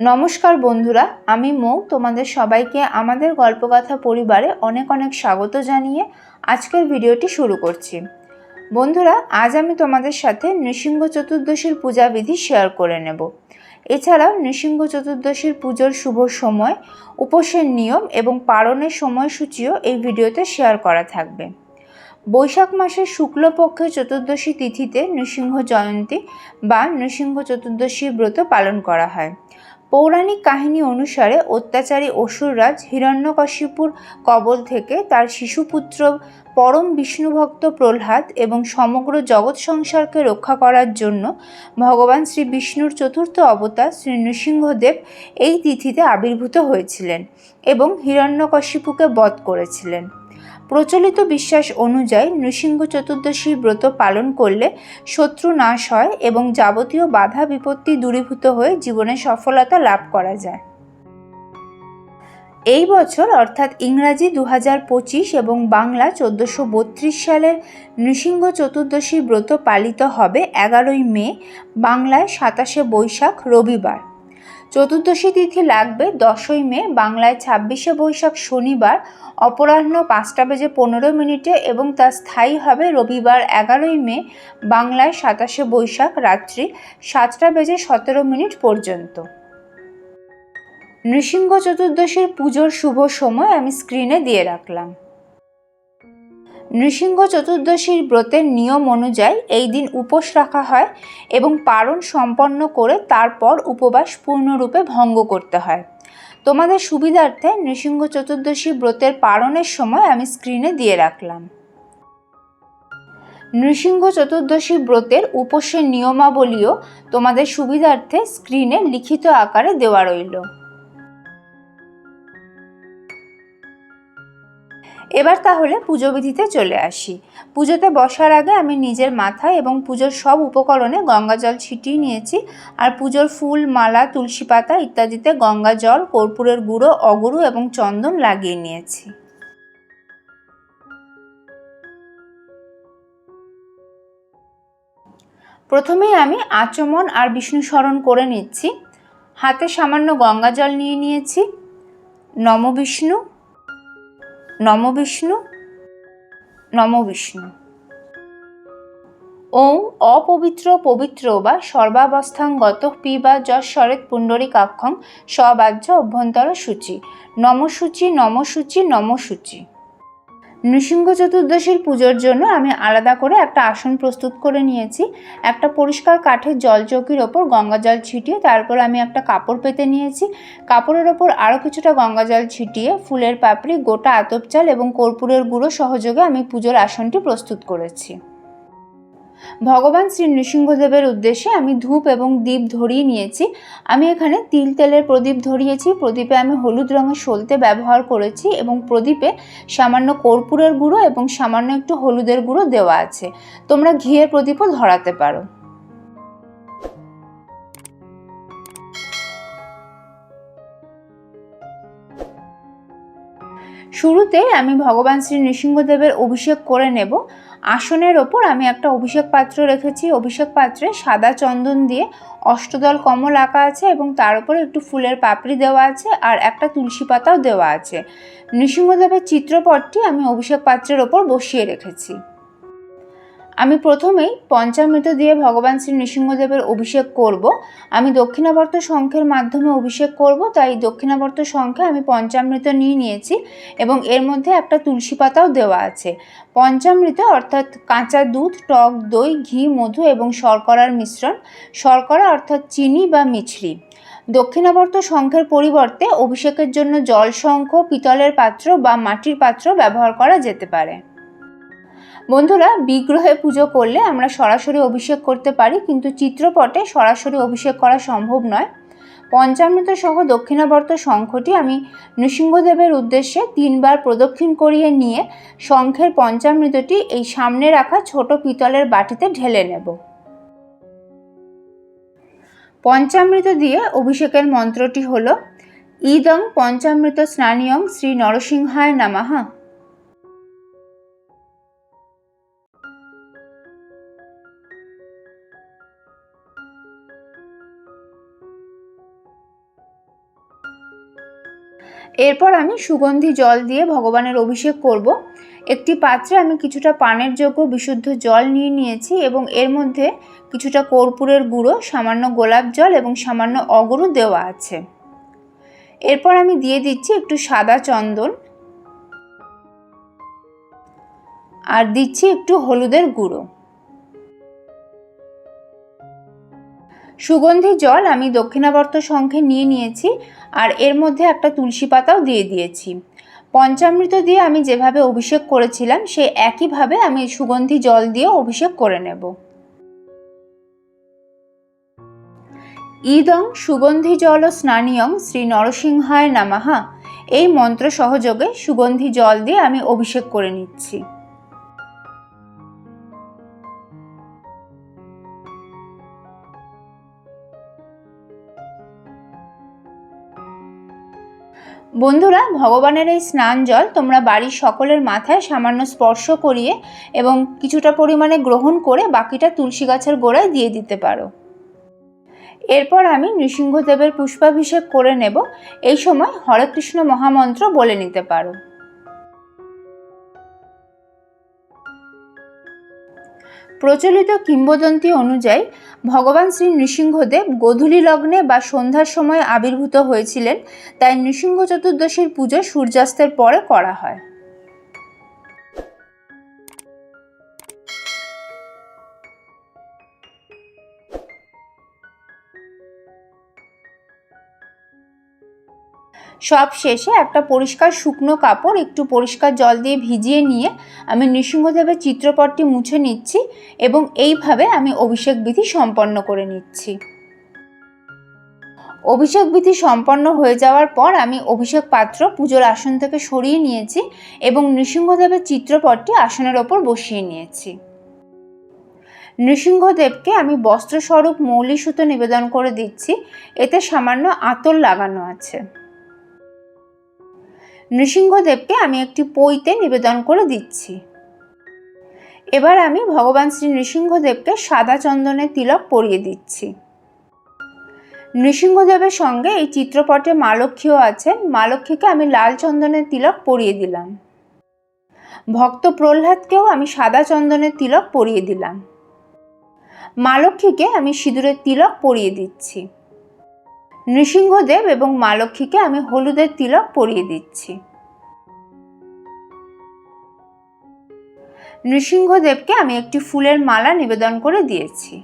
নমস্কার বন্ধুরা, আমি মৌ। তোমাদের সবাইকে আমাদের গল্পকথা পরিবারে অনেক অনেক স্বাগত জানিয়ে আজকের ভিডিওটি শুরু করছি। বন্ধুরা, আজ আমি তোমাদের সাথে নৃসিংহ চতুর্দশীর পূজাবিধি শেয়ার করে নেব। এছাড়াও নৃসিংহ চতুর্দশীর পুজোর শুভ সময়, উপোসের নিয়ম এবং পালনের সময়সূচিও এই ভিডিওতে শেয়ার করা থাকবে। বৈশাখ মাসের শুক্লপক্ষের চতুর্দশী তিথিতে নৃসিংহ জয়ন্তী বা নৃসিংহ চতুর্দশী ব্রত পালন করা হয়। পৌরাণিক কাহিনী অনুসারে অত্যাচারী অসুররাজ হিরণ্যকশিপুর কবল থেকে তার শিশুপুত্র পরম বিষ্ণুভক্ত প্রহ্লাদ এবং সমগ্র জগৎ সংসারকে রক্ষা করার জন্য ভগবান শ্রী বিষ্ণুর চতুর্থ অবতার শ্রী নৃসিংহদেব এই তিথিতে আবির্ভূত হয়েছিলেন এবং হিরণ্যকশিপুকে বধ করেছিলেন। প্রচলিত বিশ্বাস অনুযায়ী নৃসিংহ চতুর্দশী ব্রত পালন করলে শত্রু নাশ হয় এবং যাবতীয় বাধা বিপত্তি দূরীভূত হয়ে জীবনে সফলতা লাভ করা যায়। এই বছর অর্থাৎ ইংরাজি দু পঁচিশ এবং বাংলা চোদ্দোশো বত্রিশ সালের নৃসিংহ চতুর্দশী ব্রত পালিত হবে এগারোই মে, বাংলায় সাতাশে বৈশাখ রবিবার। চতুর্দশী তিথি লাগবে দশই মে, বাংলায় ছাব্বিশে বৈশাখ শনিবার, অপরাহ্ন পাঁচটা বেজে পনেরো মিনিটে এবং তা স্থায়ী হবে রবিবার এগারোই মে, বাংলায় সাতাশে বৈশাখ রাত্রি সাতটা বেজে সতেরো মিনিট পর্যন্ত। নৃসিংহ চতুর্দশীর পুজোর শুভ সময় আমি স্ক্রিনে দিয়ে রাখলাম। নৃসিংহ চতুর্দশীর ব্রতের নিয়ম অনুযায়ী এই দিন উপোস রাখা হয় এবং পারণ সম্পন্ন করে তারপর উপবাস পূর্ণরূপে ভঙ্গ করতে হয়। তোমাদের সুবিধার্থে নৃসিংহ চতুর্দশী ব্রতের পারণের সময় আমি স্ক্রিনে দিয়ে রাখলাম। নৃসিংহ চতুর্দশী ব্রতের উপোসের নিয়মাবলীও তোমাদের সুবিধার্থে স্ক্রিনে লিখিত আকারে দেওয়া রইল। এবার তাহলে পুজো বিধিতে চলে আসি। পুজোতে বসার আগে আমি নিজের মাথায় এবং পুজোর সব উপকরণে গঙ্গা জল ছিটিয়ে নিয়েছি আর পুজোর ফুল, মালা, তুলসী পাতা ইত্যাদিতে গঙ্গা জল, কর্পূরের গুঁড়ো, অগুরু এবং চন্দন লাগিয়ে নিয়েছি। প্রথমেই আমি আচমন আর বিষ্ণু স্মরণ করে নিচ্ছি। হাতে সামান্য গঙ্গা জল নিয়ে নিয়েছি। নম বিষ্ণু। নম বিষ্ণু নম বিষ্ণু। ওং অপবিত্র পবিত্র বা সর্বাবস্থাঙ্গত পিবা যশ্বরেত পুণ্ডরিকাক্ষং স্ববাহ্য অভ্যন্তর সূচি। নমসূচি নমসূচি নমসূচি। নৃসিংহ চতুর্দশীর পুজোর জন্য আমি আলাদা করে একটা আসন প্রস্তুত করে নিয়েছি। একটা পরিষ্কার কাঠের জল চৌকির ওপর গঙ্গা জল ছিটিয়ে তারপর আমি একটা কাপড় পেতে নিয়েছি। কাপড়ের ওপর আরও কিছুটা গঙ্গা জল ছিটিয়ে ফুলের পাপড়ি, গোটা আতপ চাল এবং কর্পূরের গুঁড়ো সহযোগে আমি পুজোর আসনটি প্রস্তুত করেছি। ভগবান শ্রী নৃসিংহদেবের উদ্দেশ্যে আমি ধূপ এবং দ্বীপ ধরিয়ে নিয়েছি। আমি এখানে তিল তেলের প্রদীপ ধরিয়েছি। প্রদীপে আমি হলুদ রঙের সলতে ব্যবহার করেছি এবং প্রদীপে সামান্য কর্পূরের গুঁড়ো এবং সামান্য একটু হলুদের গুঁড়ো দেওয়া আছে। তোমরা ঘিয়ের প্রদীপও ধরাতে পারো। শুরুতে আমি ভগবান শ্রী নৃসিংহদেবের অভিষেক করে নেব। আসনের ওপর আমি একটা অভিষেক পাত্র রেখেছি। অভিষেক পাত্রে সাদা চন্দন দিয়ে অষ্টদল কমল আঁকা আছে এবং তার উপরে একটু ফুলের পাপড়ি দেওয়া আছে আর একটা তুলসী পাতাও দেওয়া আছে। নৃসিংহদেবের চিত্রপটটি আমি অভিষেক পাত্রের ওপর বসিয়ে রেখেছি। আমি প্রথমেই পঞ্চামৃত দিয়ে ভগবান শ্রী নৃসিংহদেবের অভিষেক করব। আমি দক্ষিণাবর্ত শঙ্খের মাধ্যমে অভিষেক করব, তাই দক্ষিণাবর্ত শঙ্খে আমি পঞ্চামৃত নিয়ে নিয়েছি এবং এর মধ্যে একটা তুলসী পাতাও দেওয়া আছে। পঞ্চামৃত অর্থাৎ কাঁচা দুধ, টক দই, ঘি, মধু এবং শর্করার মিশ্রণ। শর্করা অর্থাৎ চিনি বা মিছরি। দক্ষিণাবর্ত শঙ্খের পরিবর্তে অভিষেকের জন্য জল শঙ্খ পিতলের পাত্র বা মাটির পাত্র ব্যবহার করা যেতে পারে। বন্ধুরা, বিগ্রহে পুজো করলে আমরা সরাসরি অভিষেক করতে পারি, কিন্তু চিত্রপটে সরাসরি অভিষেক করা সম্ভব নয়। পঞ্চামৃত সহ দক্ষিণাবর্ত শঙ্খটি আমি নৃসিংহদেবের উদ্দেশ্যে তিনবার প্রদক্ষিণ করিয়ে নিয়ে শঙ্খের পঞ্চামৃতটি এই সামনে রাখা ছোট পিতলের বাটিতে ঢেলে নেব। পঞ্চামৃত দিয়ে অভিষেকের মন্ত্রটি হল, ইদং পঞ্চামৃত স্নানিয়ং শ্রী নরসিংহায় নামাহা এরপর আমি সুগন্ধি জল দিয়ে ভগবানের অভিষেক করব। একটি পাত্রে আমি কিছুটা পানের যোগ্য বিশুদ্ধ জল নিয়ে নিয়েছি এবং এর মধ্যে কিছুটা কর্পূরের গুঁড়ো, সামান্য গোলাপ জল এবং সামান্য অগরু দেওয়া আছে। এরপর আমি দিয়ে দিচ্ছি একটু সাদা চন্দন আর দিচ্ছি একটু হলুদের গুঁড়ো। সুগন্ধি জল আমি দক্ষিণাবর্ত সংখ্যে নিয়ে নিয়েছি আর এর মধ্যে একটা তুলসী পাতাও দিয়ে দিয়েছি। পঞ্চামৃত দিয়ে আমি যেভাবে অভিষেক করেছিলাম সেই একইভাবে আমি সুগন্ধি জল দিয়ে অভিষেক করে নেব। ইদং সুগন্ধি জল ও স্নানীয়ং শ্রী নরসিংহায় নামাহা। এই মন্ত্র সহযোগে সুগন্ধি জল দিয়ে আমি অভিষেক করে নিচ্ছি। বন্ধুরা, ভগবানের এই স্নান জল তোমরা বাড়ির সকলের মাথায় সামান্য স্পর্শ করিয়ে এবং কিছুটা পরিমাণে গ্রহণ করে বাকিটা তুলসী গাছের গোড়ায় দিয়ে দিতে পারো। এরপর আমি নৃসিংহদেবের পুষ্পাভিষেক করে নেব। এই সময় হরে কৃষ্ণ মহামন্ত্র বলে নিতে পারো। প্রচলিত কিংবদন্তি অনুযায়ী ভগবান শ্রী নৃসিংহদেব গধূলি লগ্নে বা সন্ধ্যার সময় আবির্ভূত হয়েছিলেন, তাই নৃসিংহ চতুর্দশীর পুজো সূর্যাস্তের পরে করা হয়। সব শেষে একটা পরিষ্কার শুকনো কাপড়, একটু পরিষ্কার জল দিয়ে ভিজিয়ে নিয়ে আমি নৃসিংহদেবের চিত্রপটটি মুছে নিচ্ছি এবং এইভাবে আমি অভিষেক বিধি সম্পন্ন করে নিচ্ছি। অভিষেক বিধি সম্পন্ন হয়ে যাওয়ার পর আমি অভিষেক পাত্র পুজোর আসন থেকে সরিয়ে নিয়েছি এবং নৃসিংহদেবের চিত্রপটটি আসনের ওপর বসিয়ে নিয়েছি। নৃসিংহদেবকে আমি বস্ত্রস্বরূপ মৌলি সুতো নিবেদন করে দিচ্ছি। এতে সামান্য আতর লাগানো আছে। নৃসিংহদেবকে আমি একটি পইতে নিবেদন করে দিচ্ছি। এবার আমি ভগবান শ্রী নৃসিংহদেবকে সাদা চন্দনের তিলক পরিয়ে দিচ্ছি। নৃসিংহদেবের সঙ্গে এই চিত্রপটে মা লক্ষ্মীও আছেন। মালক্ষীকে আমি লাল চন্দনের তিলক পরিয়ে দিলাম। ভক্ত প্রহ্লাদকেও আমি সাদা চন্দনের তিলক পরিয়ে দিলাম। মালক্ষীকে আমি সিঁদুরের তিলক পরিয়ে দিচ্ছি। নৃসিংহদেব এবং মা লক্ষ্মীকে আমি হলুদের তিলক পরিয়ে দিচ্ছি। নৃসিংহদেবকে আমি একটি ফুলের মালা নিবেদন করে দিয়েছি।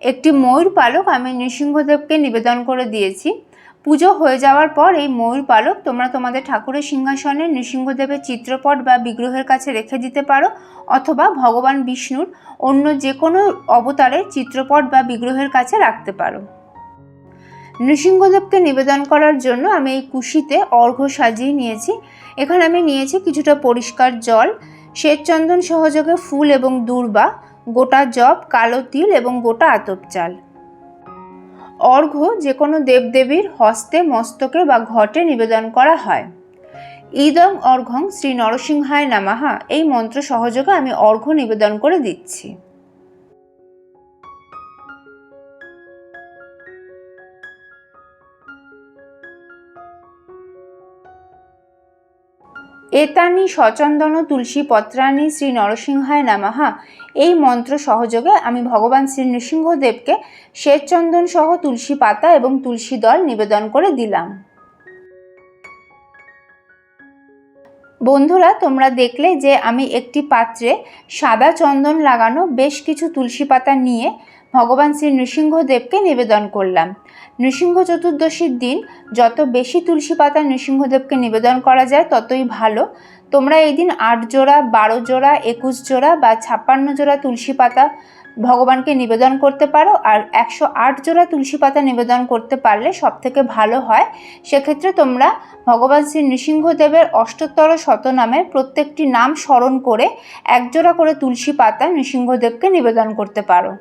একটি ময়ূর পালক আমি নৃসিংহদেবকে নিবেদন করে দিয়েছি। পুজো হয়ে যাওয়ার পর এই ময়ূর পালক তোমরা তোমাদের ঠাকুরের সিংহাসনে নৃসিংহদেবের চিত্রপট বা বিগ্রহের কাছে রেখে দিতে পারো অথবা ভগবান বিষ্ণুর অন্য যে কোনো অবতারের চিত্রপট বা বিগ্রহের কাছে রাখতে পারো। নৃসিংহদেবকে নিবেদন করার জন্য আমি এই কুশিতে অর্ঘ্য সাজিয়ে নিয়েছি। এখানে আমি নিয়েছি কিছুটা পরিষ্কার জল, শ্বেতচন্দন সহযোগে ফুল এবং দূর্বা, গোটা জব কালো তিল এবং গোটা আতপ চাল। অর্ঘ্য যে কোনো দেবদেবীর হস্তে, মস্তকে বা ঘটে নিবেদন করা হয়। ইদং অর্ঘং শ্রী নরসিংহায় নামাহা, এই মন্ত্র সহযোগে আমি অর্ঘ্য নিবেদন করে দিচ্ছি। এতানি সচন্দন তুলসী পত্রানি শ্রী নরসিংহায় নামাহা। এই মন্ত্র সহযোগে আমি ভগবান শ্রী নৃসিংহদেবকে শ্বেতচন্দন সহ তুলসী পাতা এবং তুলসী দল নিবেদন করে দিলাম। বন্ধুরা, তোমরা দেখলে যে আমি একটি পাত্রে সাদা চন্দন লাগানো বেশ কিছু তুলসী পাতা নিয়ে ভগবান শ্রী নৃসিংহদেবকে নিবেদন করলাম। নৃসিংহ চতুর্দশীর দিন যত বেশি তুলসী পাতা নৃসিংহদেবকে নিবেদন করা যায়, ততই ভালো। তোমরা এই দিন আট জোড়া, বারো জোড়া, একুশ জোড়া বা ছাপ্পান্ন জোড়া তুলসী পাতা ভগবানকে নিবেদন করতে পারো আর একশো আট জোড়া তুলসী পাতা নিবেদন করতে পারলে সব থেকে ভালো হয়। সেক্ষেত্রে তোমরা ভগবান শ্রী নৃসিংহদেবের অষ্টোত্তর শতনামের প্রত্যেকটি নাম স্মরণ করে এক জোড়া করে তুলসী পাতা নৃসিংহদেবকে নিবেদন করতে পারো।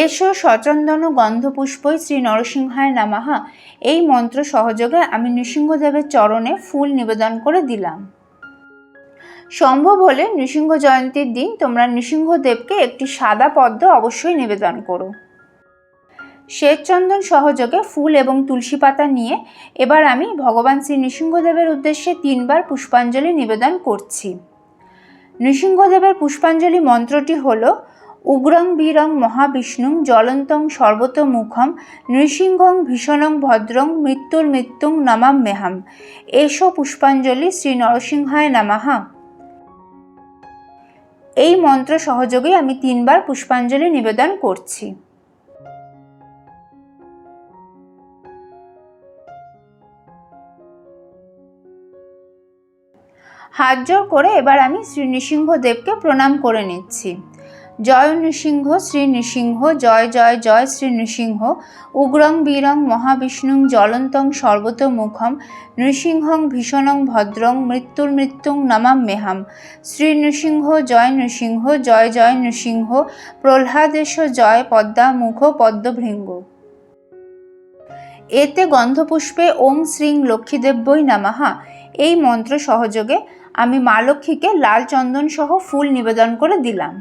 এসো সচন্দন গন্ধপুষ্পই শ্রী নরসিংহায় নামাহা এই মন্ত্র সহযোগে আমি নৃসিংহদেবের চরণে ফুল নিবেদন করে দিলাম। সম্ভব হলে নৃসিংহ জয়ন্তীর দিন তোমরা নৃসিংহদেবকে একটি সাদা পদ্ম অবশ্যই নিবেদন করো। শ্বেতচন্দন সহযোগে ফুল এবং তুলসী পাতা নিয়ে এবার আমি ভগবান শ্রী নৃসিংহদেবের উদ্দেশ্যে তিনবার পুষ্পাঞ্জলি নিবেদন করছি। নৃসিংহদেবের পুষ্পাঞ্জলি মন্ত্রটি হল উগ্রং বীরং মহাবিষ্ণুং জ্বলন্তং সর্বতোমুখম নৃসিংহং ভীষণং ভদ্রং মৃত্যুর মৃত্যুং নমাম মেহাম। এসো পুষ্পাঞ্জলি শ্রী নরসিংহায় নামাহা এই মন্ত্র সহযোগে আমি তিনবার পুষ্পাঞ্জলি নিবেদন করছি। হাত জোর করে এবার আমি শ্রী নৃসিংহদেবকে প্রণাম করে নিচ্ছি। জয় নৃসিংহ, শ্রী নৃসিংহ, জয় জয় জয়, শ্রী নৃসিংহ, উগ্রং বীরং মহাবিষ্ণুং জ্বলন্তং সর্বতোমুখম নৃসিংহং ভীষণং ভদ্রং মৃত্যুর মৃত্যুং নমাম মেহাম। শ্রী নৃসিংহ, জয় নৃসিংহ, জয় জয় নৃসিংহ, প্রহ্লাদেশ, জয় পদ্মা মুখ পদ্মভৃঙ্গ। এতে গন্ধপুষ্পে ওং শ্রীং লক্ষ্মীদেব্যই নামাহা। এই মন্ত্র সহযোগে আমি মা লক্ষ্মীকে লাল চন্দন সহ ফুল নিবেদন করে দিলাম।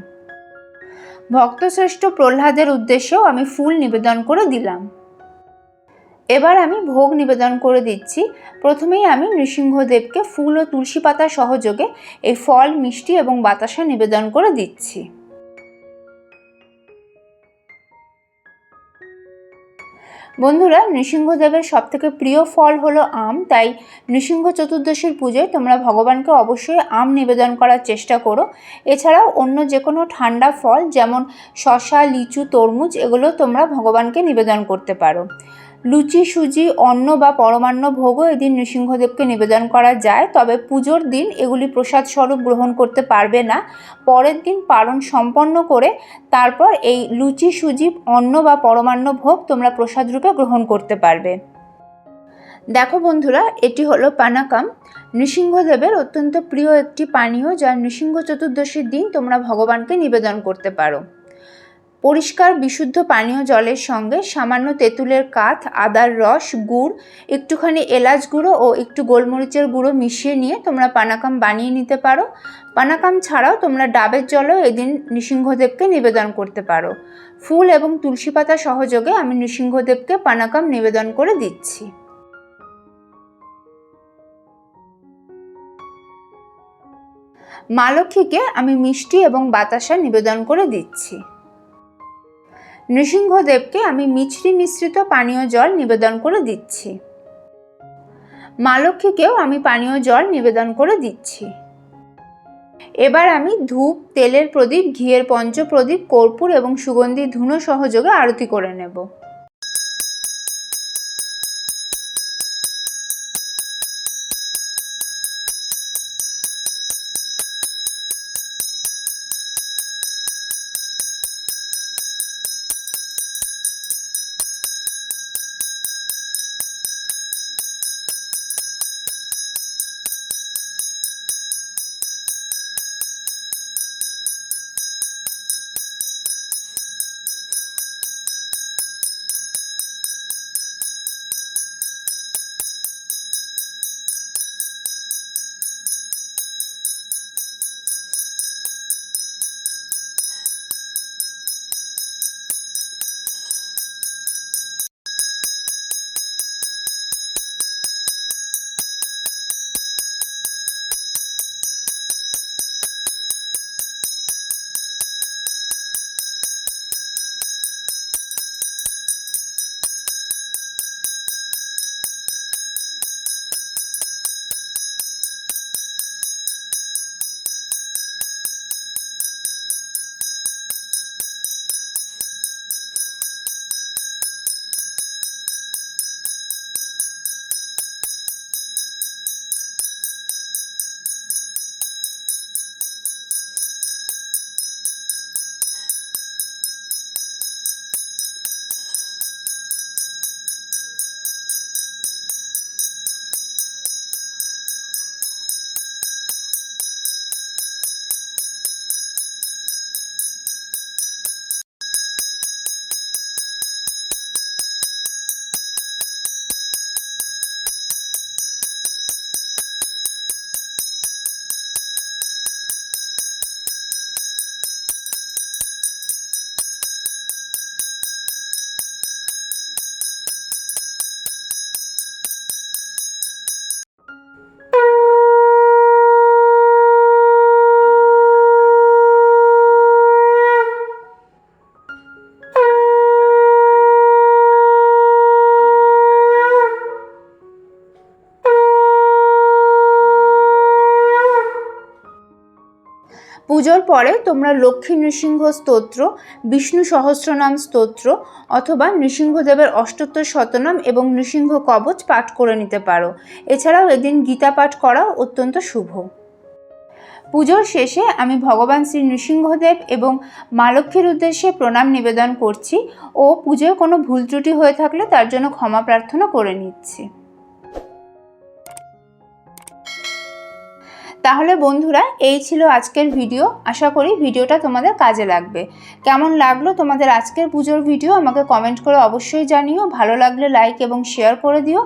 ভক্তশ্রেষ্ঠ প্রহ্লাদের উদ্দেশ্যেও আমি ফুল নিবেদন করে দিলাম। এবার আমি ভোগ নিবেদন করে দিচ্ছি। প্রথমেই আমি নৃসিংহদেবকে ফুল ও তুলসী পাতা সহযোগে এই ফল, মিষ্টি এবং বাতাসা নিবেদন করে দিচ্ছি। বন্ধুরা, নৃসিংহদেবের সবথেকে প্রিয় ফল হলো আম, তাই নৃসিংহ চতুর্দশীর পুজোয় তোমরা ভগবানকে অবশ্যই আম নিবেদন করার চেষ্টা করো। এছাড়াও অন্য যে কোনো ঠান্ডা ফল, যেমন শশা লিচু, তরমুজ, এগুলো তোমরা ভগবানকে নিবেদন করতে পারো। লুচি সুজি অন্ন বা পরমান্ন ভোগও এদিন নৃসিংহদেবকে নিবেদন করা যায়। তবে পুজোর দিন এগুলি প্রসাদ স্বরূপ গ্রহণ করতে পারবে না। পরের দিন পালন সম্পন্ন করে তারপর এই লুচি সুজি অন্ন বা পরমান্ন ভোগ তোমরা প্রসাদ রূপে গ্রহণ করতে পারবে। দেখো বন্ধুরা, এটি হলো পানাকাম। নৃসিংহদেবের অত্যন্ত প্রিয় একটি পানীয় যা নৃসিংহ চতুর্দশীর দিন তোমরা ভগবানকে নিবেদন করতে পারো। পরিষ্কার, বিশুদ্ধ পানীয় জলের সঙ্গে সামান্য তেঁতুলের কাঠ, আদার রস, গুড়, একটুখানি এলাচ গুঁড়ো ও একটু গোলমরিচের গুঁড়ো মিশিয়ে নিয়ে তোমরা পানাকাম বানিয়ে নিতে পারো। পানাকাম ছাড়াও তোমরা ডাবের জলও এদিন নৃসিংহদেবকে নিবেদন করতে পারো। ফুল এবং তুলসী পাতা সহযোগে আমি নৃসিংহদেবকে পানাকাম নিবেদন করে দিচ্ছি। মা লক্ষ্মীকে আমি মিষ্টি এবং বাতাসা নিবেদন করে দিচ্ছি। নৃসিংহদেবকে আমি মিছরি মিশ্রিত পানীয় জল নিবেদন করে দিচ্ছি। মা লক্ষ্মীকেও আমি পানীয় জল নিবেদন করে দিচ্ছি। এবার আমি ধূপ, তেলের প্রদীপ, ঘিয়ের পঞ্চপ্রদীপ, কর্পূর এবং সুগন্ধি ধুনো সহযোগে আরতি করে নেব। পুজোর পরে তোমরা লক্ষ্মী নৃসিংহ স্তোত্র, বিষ্ণু সহস্রনাম স্তোত্র অথবা নৃসিংহদেবের অষ্টোত্তর শতনাম এবং নৃসিংহ কবচ পাঠ করে নিতে পারো। এছাড়াও এদিন গীতা পাঠ করাও অত্যন্ত শুভ। পুজোর শেষে আমি ভগবান শ্রী নৃসিংহদেব এবং মা লক্ষ্মীর উদ্দেশ্যে প্রণাম নিবেদন করছি ও পুজোয় কোনো ভুল ত্রুটি হয়ে থাকলে তার জন্য ক্ষমা প্রার্থনা করে নিচ্ছি। তাহলে বন্ধুরা, এই ছিল আজকের ভিডিও। আশা করি ভিডিওটা তোমাদের কাজে লাগবে। কেমন লাগল তোমাদের আজকের পুজোর ভিডিও আমাকে কমেন্ট করে অবশ্যই জানিও। ভালো লাগলে লাইক এবং শেয়ার করে দিও।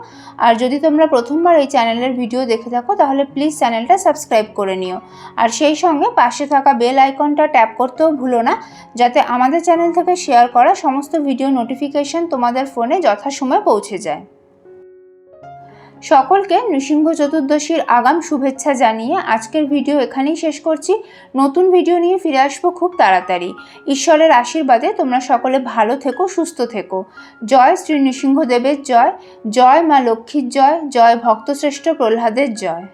আর যদি তোমরা প্রথমবার এই চ্যানেলের ভিডিও দেখে থাকো, তাহলে প্লিজ চ্যানেলটা সাবস্ক্রাইব করে নিও। আর সেই সঙ্গে পাশে থাকা বেল আইকনটা ট্যাপ করতেও ভুলো না, যাতে আমাদের চ্যানেল থেকে শেয়ার করা সমস্ত ভিডিও নোটিফিকেশন তোমাদের ফোনে যথাসময়ে পৌঁছে যায়। সকলকে নৃসিংহ চতুর্দশীর আগাম শুভেচ্ছা জানিয়ে আজকের ভিডিও এখানেই শেষ করছি। নতুন ভিডিও নিয়ে ফিরে আসব খুব তাড়াতাড়ি। ঈশ্বরের আশীর্বাদে তোমরা সকলে ভালো থেকো, সুস্থ থেকো। জয় শ্রী নৃসিংহদেবের জয় জয় মা লক্ষ্মীর জয় জয় ভক্তশ্রেষ্ঠ প্রহ্লাদের জয়।